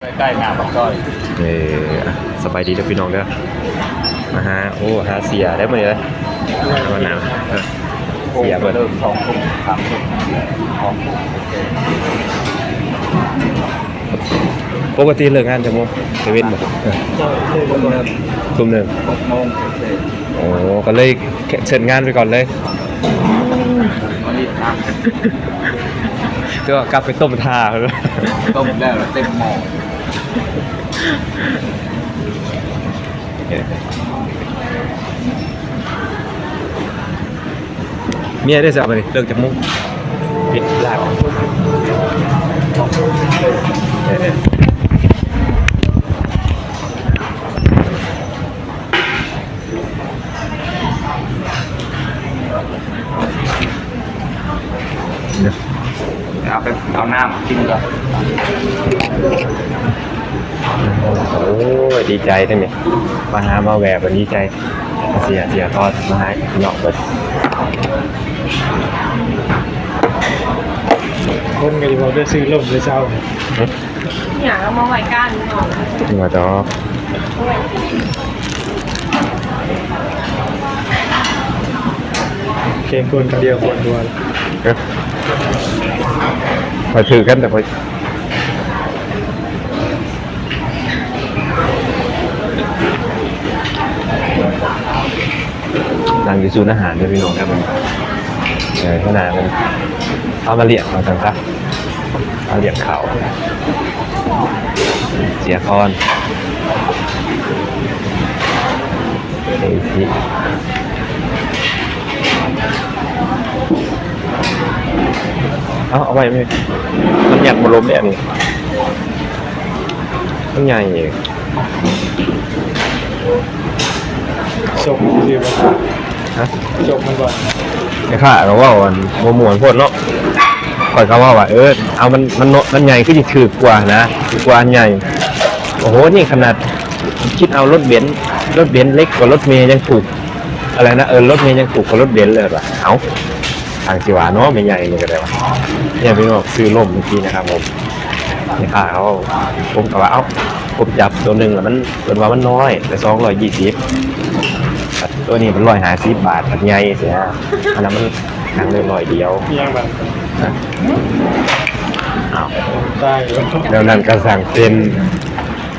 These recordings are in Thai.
ใกล้ๆงานปากซอยเออสบายดีเด้อพี่น้องเด้อนะฮะโอ้หาเสียได้มาเลยวันหนาวเออเสียเบิดเริ่มสองทุ่มสามทุ่มสองทุ่มโอเคปกติเลิกงานจะโมงเซเว่นบ่เออทุ่มหนึ่งทุ่มหนึ่งหกโมงโอเคโอ้ก็เลยเชิญงานไปก่อนเลยวันนี้ทก็กลับไปต้มท่าเลยำต้มแล้วเต็มหม้อ เมียได้สับไปเลิกจากมุ้งปิดลาออกเออเอาไปเอาน้ำกินก่อน โอ้ยดีใจทั้งนี้มาหามาแหวกวันดีใจ เสียเสียทอดมาให้พี่น้องเบิดคนก็จะบอกได้ซื้อล่มได้เช่าอยากเอามาไว้ก้านหน่อยมาต่อเกมคนคนเดียวคนตัวเอ้ยพอถือกันแต่พอ นั่งอยู่ศูนย์อาหารด้วยพี่น้องครับเออขนาดมันเอามาเลี้ยงมาจังซะเอาเลี้ยงเขาเสียคอนเอซีเอาเอาไว้ไหมมันอยากมาล้มเนี่ยนี่มันใหญ่เองจบดีกว่า ฮะจบมันก่อนไอ้ข้าเราว่าวันโมมวนโพดเนาะคอยเขาว่าว่าเออเอามันมันโนมันใหญ่ก็จะถือกว่านะถือกว่าอันใหญ่โอ้โหนี่ขนาดคิดเอารถเบนซ์รถเบนซ์เล็กกว่ารถเมย์ยังถูก อะไรนะเออรถเมย์ยังถูกกว่ารถเบนซ์เลยป่ะเอาทางสิวาเนาะไม่ใหญ่นี่ก็ได้วะเนี่ยพี่น้องซื้อล่มเมื่อกี้นะครับผมนี่ข้าเขาผมก็ว่าเอ้าผมจับตัวหนึ่งแล้วมันเป็นว่ามันน้อยแต่สองร้อยยี่สิบ ตัวนี้มันร้อยห้าสิบบาทมันใหญ่เสียอันนั้นมันหนังเลยร้อยเดียวเพียงแบบนะอ้าวตายแล้วแล้วนั่นก็สั่งเป็น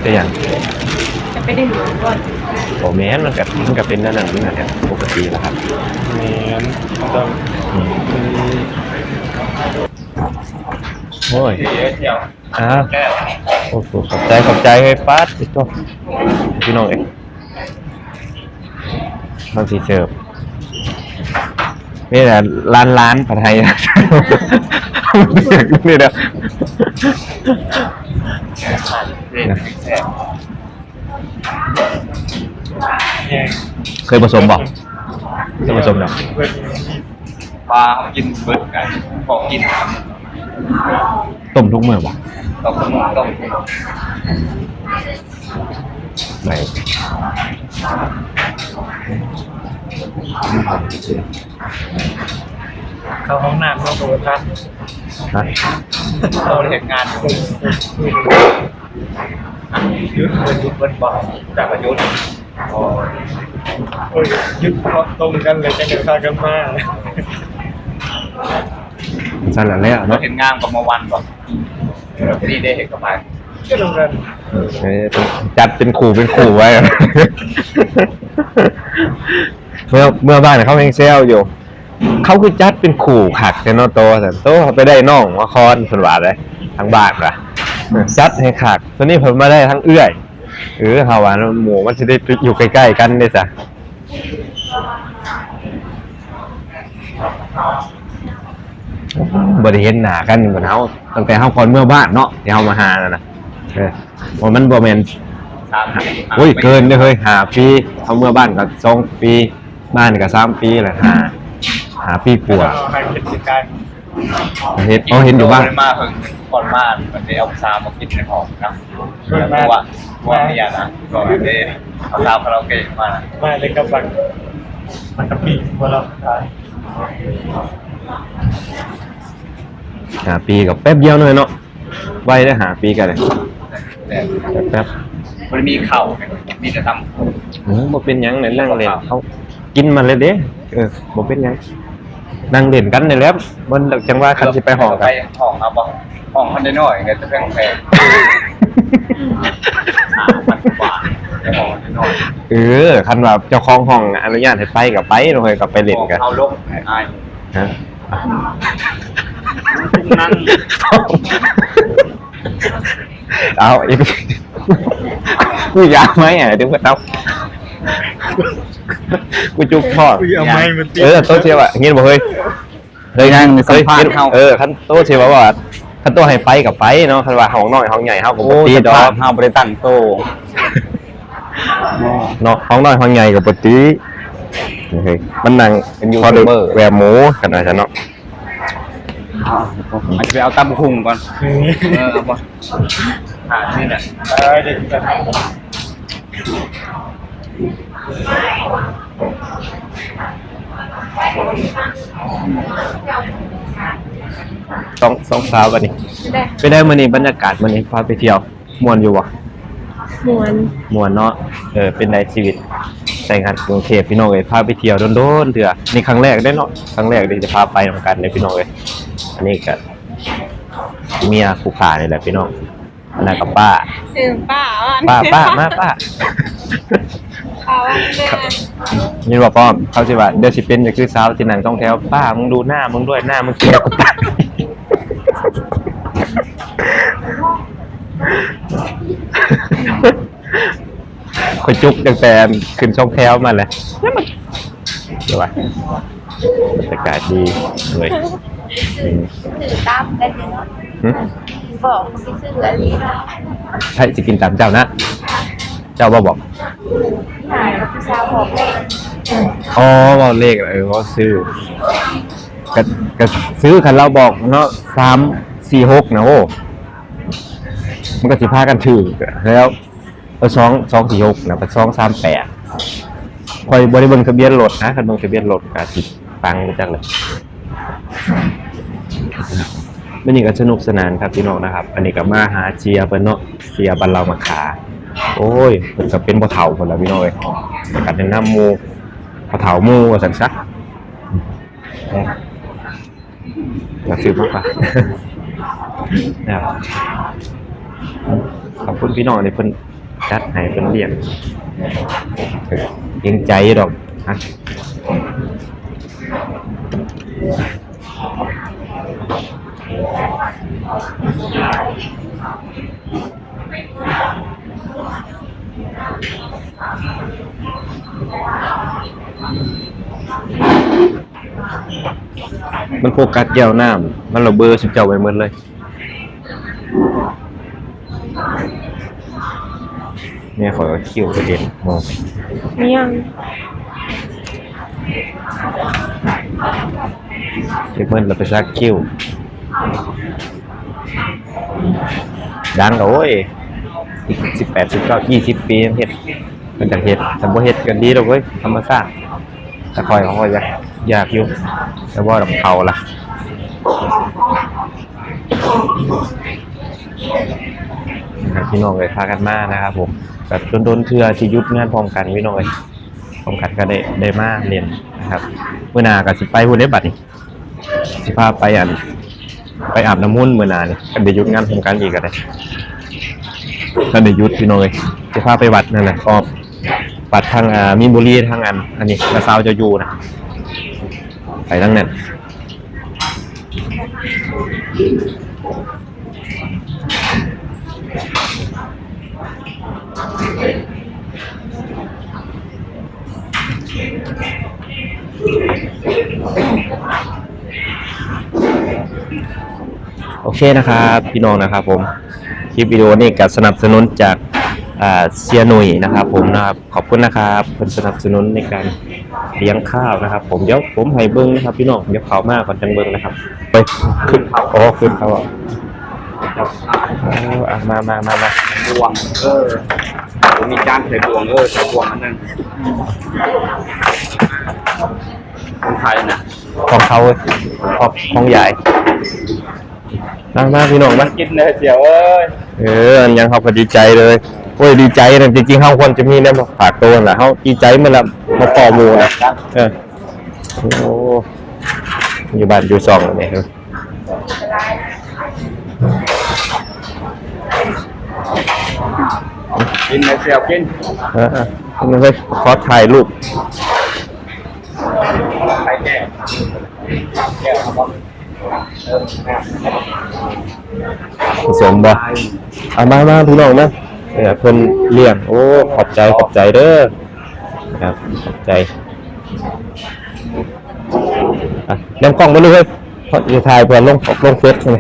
เป็นอย่างจะไปได้หนูก่อนโอแมนมันกับมันกับเป็นนั่นนั่นนี่นะครับปกตินะครับแมนต้องอืมโอ้ยเดี๋ยวเดี๋ยวอ่าแก้วโอ้โหขอบใจขอบใจให้ป้าดติดตัวพี่น้องเอง มันสีเสิร์ฟนี่แหละร้านร้านผัดไทยนะนี่เด้อเด็ดแซ่บแยงเคยผสมบอกเคยผสมหรอเบิดปลาเขากินเบิดกันบอกกินต้มทุกมื้อบ่ต้องต้อง ไหนเข้าห้องน้ำเข้าโทรทัศน์นะเราเห็นงานยุดเป็นยุดเป็นบอกจากประยุทธ์อ๋อโอ้ยยึดเพราะตรงกันเลยจังกันพากันมาสั่นแล้วแล้วเราเนาะเห็นงานกับเมื่อวันก่อนนี่ได้เห็นกับไป ก็ตรงกันเออจัดเป็นขู่เป็นขู่ไว้ เมื่อเมื่อบ้านเขาเองเซลอยู่ เขาคือจัดเป็นขู่ขัดแต่เนอโตแต่โตไปได้น้องมาคอนสนว่าเลยทั้งบ้านละจัดให้ขัดตัวนี้ผมมาได้ทั้งเอื้อยเออเขาว่าหมูมันจะได้อยู่ใกล้ๆกันได้ะบริเห็นหนากันเหมือนเขาตั้งแต่เขาคนเมื่อบ้านเนาะที่เขามาหานะนะ เออว่ามันบ่แมนสามปีอุ้ยเกินเด้อเฮ้ยหาปีเขาเมื่อบ้านก็สองปีบ้านก็สามปีแหละหาหาปีกว่าเอาให้กิจการเห็นอ๋อเห็นอยู่บ้าง มาเพิ่งก่อนมามันได้เอาซามากินในห้องนะเพราะว่าว่าไม่อยากนะก่อนได้เอาซาคาราโอเกะมานะมาเลยกับบังมันกับปีพอเราตายหาปีกับแป๊บเดียวหน่อยเนาะไว้ได้หาปีกันเลย แต่แป๊บมันมีเข่ามีแต่ตอืมบ่เป็นหยังในนั่งเล่นเขากินมันเลยเด้เออบ่เป็นหยังนั่งเล่นกันนี่แหละมันจังว่าำคันสิไปห้องกัไปนห้องเอาบ่ห้องคันได้น้อยเงินจะแพงแพงห้าพันกว่าไปห้องคันได้น้อยเออคันว่าเจ้าของห้องอนุญาตให้ไปก็ไปเนาะเฮ้ยก็ไปเล่นกันเอาลงอายฮะนั่ง เอาอีกกูอยากไหมอะเดี๋ยวก็เอากูจุกพ่ออุ้ยเอาไม้มันตีเออโตเชียวอะเงี้ยบอกเฮ้ยเฮ้ยนั่งสัมภาษณ์เออคันโตเชียวว่าคันโตให้ไปกับไปเนาะคันว่าห้องน้อยห้องใหญ่เฮาก็บ่ตีดอกเฮาบ่ได้ตั้งโตเนาะห้องน้อยห้องใหญ่ก็บ่ตีเฮ้ยมันนั่งเป็นยูพอทูดึบกเบอร์แวร์หมูกันว่าซั่นเนาะ อาจจะไปเอาตำพุงก่อน เออเอาบ่หาที่น่ะเออเด็กจะทำสองสองสาวกันนี่ไม่ได้ไปได้มื้อนี้บรรยากาศมื้อนี้พาไปเที่ยวม่วนอยู่บ่มวนมวนเนาะเออเป็นในชีวิตแต่งงานกรุงเทพพี่น้องเอ้ยพาไปเที่ยวโดนๆเถื่อนี่ครั้งแรกได้เนาะครั้งแรกที่จะพาไปทำกันเลยพี่น้องเอ้ย อันนี้ก็เมียผู้ขานี่แหละพี่น้องอันนั้นกับป้าเออป้าอะป้าป้ามาป้าป้าว่าแม่นี่บอกป้อมเขาสิว่าเดี๋ยวสิเป็นจะคือสาวที่นั่งต้องแถวป้ามึงดูหน้ามึงด้วยหน้ามึงเกี่ยวกับป้าคอยจุกตั้งแต่ขึ้นช่องแถวมาเลยเดี๋ยววะบรรยากาศดีเลย อืมสื่อตามได้เลยเนาะหึบอกเขาไปซื้ออันนี้นะใช่จะกินตามเจ้านะ เจ้าบ่บอกหายพี่สาวบอกเลยอ๋อบอกเลขเออว่าซื้อก็ก็ซื้อคันเราบอกเนาะสามสี่หกนะโอ้มันก็สิพากันถือแล้วเออสองสองสี่หกนะเป็นสองสามแปดคอยบริเวณทะเบียนรถนะคันเบิ่งทะเบียนรถก็สิฟังรู้จักเลย วันนี้ก็สนุกสนานครับพี่น้องนะครับ อันนี้ก็มาหาเจียเพิ่นเนาะเจียบันเรามาขา โอ้ยเพิ่นก็เป็นบ่เฒ่าพุ่นละพี่น้องเอ้ยกันแนะนำหมู่บ่เฒ่าหมู่ว่าซั่นซะมาซื้อมากกว่านะครับขอบคุณพี่น้องที่เพิ่นจัดให้เพิ่นเลี้ยงเออเกรงใจดอกฮะ มันโฟกัสแก้วน้ำมันระเบอร์สิเจ้าไว้หมดเลย เนี่ยขอคิวประเด็นมองมียัง เช็คเมื่อเราไปซักคิวดังโอ้ยอีกสิบแปดสิบเก้ายี่สิบปีเฮ็ดมันจะเฮ็ดแต่บ่เฮ็ดกันดีดอกเว้ยธรรมชาติแต่คอยเขาคอยอยากอยากอยู่แต่ว่าดอกเขาล่ะนะครับพี่น้องเลยพากันมานะครับผมแบบโดนๆเทื่อที่ยุดงานพร้อมกันพี่น้องเลยพร้อมกันก็ได้ได้มาเรียนนะครับเมื่อนาก็สิไปหุ่นได้บัดนี่ สิพาไปอัน ไปอาบน้ำมุ่นเมื่อนานกันเดียุดงานพร้อมกันอีกอะไรกันเดียุดพี่น้องเลยสิพาไปวัดนั่นแหละก็วัดทางอ่ามีนบุรีทางอัน อันนี้กระซาวจะอยู่นะไปทั้งนั้น เคนะครับพี่น้องนะครับผมคลิปวิดีโอนี้ก็สนับสนุนจากอ่าเซียหนุยนะครับ ผมนะครับขอบคุณนะครับเป็นสนับสนุนในการเลี้ยงข้าวนะครับ ผมเดี๋ยวผมให้เบิ้งนะครับพี่น้องเดี๋ยวเขามากก่อนจังเบิ้งนะครับไปขึ้นโอ้ขึ้นเขาอะครับเอาอะมามามามาบวงเออผมมีจานใส่บวงเออใส่บวงอันนั้นคนไทยนะของเขาเว้ยของของใหญ่ มามาพี่น้องมากินเลยเดี๋ยวเอ้ยเอออันยังเขาก็ดีใจเลยโอ้ยดีใจนะจริงๆเขาควรจะมีเนี่ยมาฝากตัวน่ะเขาดีใจเมื่อละมาปอหมูนะเออโอ้อยู่บ้านอยู่ซองเนี่ยครับกินเลยเดี๋ยวกินเออมันเลยขอถ่ายรูปใส่แก้วแก้วครับ ผสมบ่เอามามาพี่น้องนะเออเพิ่นเลี้ยง โอ้ ขอบใจขอบใจเด้อครับขอบใจอะนำกล้องมาเลยเพราะจะถ่ายเพื่อลงลงเฟซใช่ไหม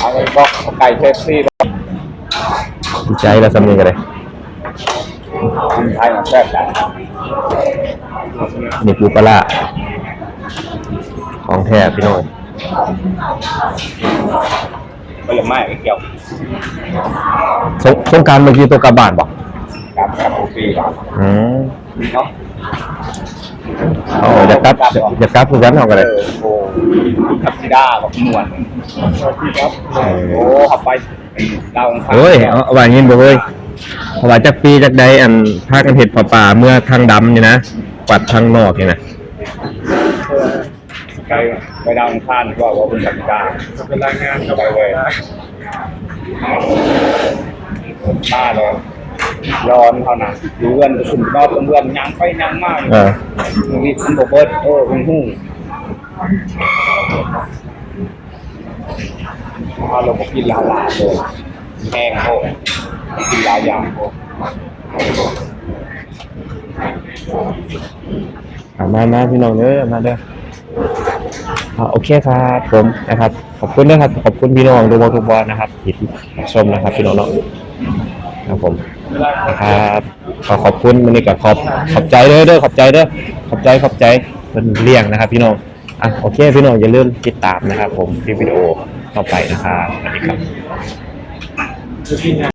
เอาไปบอกไก่เคฟซี่ดีใจแล้วสำเนียงกันเลยกินไทยมันแซ่บจัง นี่ปูปลาร้าของแท้พี่น้องไม่เลยไม่เกี่ยวสงสงกรารเมื่อกี้ตัวกลับบ้านบ่กับกับโอปีครับอืมเนาะเอาอยากกลับอยากกลับคือกันเอากันเอเลยอโอ้ขับซิด้ากับหนวดครับโอ้ขับไปดาวองคารเฮ้ยเอาเอาว่าอย่างงี้บ่เว้ย เพราะว่าจักปีจักใดอันพากันเฮ็ดป่าป่าเมื่อทางดำนี่นะปัดทางนอกนี่นะไปไปดาวองคารก็ว่าเป็นขับซิด้าเป็นรายงานกับไปเลยบ้าเลยร้อนเขานะดูเพื่อนคุณนอกเพื่อนยังไปยังมากเออมีคุณบอกเบิร์ดเออคุณหูเอาเราบอกกินลาลาเลยแห้งโคตร กินลายางโคตรเอามามาพี่น้องเด้อมาเด้อโอเคครับผมนะครับ ขอบคุณนะครับ ขอบคุณพี่น้องดูบอลทุกบอลนะครับที่ชมนะครับพี่น้องเนาะครับผมครับขอขอบคุณมันนี่ก็ขอบขอบใจเด้อเด้อขอบใจเด้อขอบใจขอบใจเป็นเลี้ยงนะครับ พี่น้องอะโอเคพี่น้องอย่าลืมติดตามนะครับ ผมที่วิดีโอต่อไปนะครับสวัสดีครับ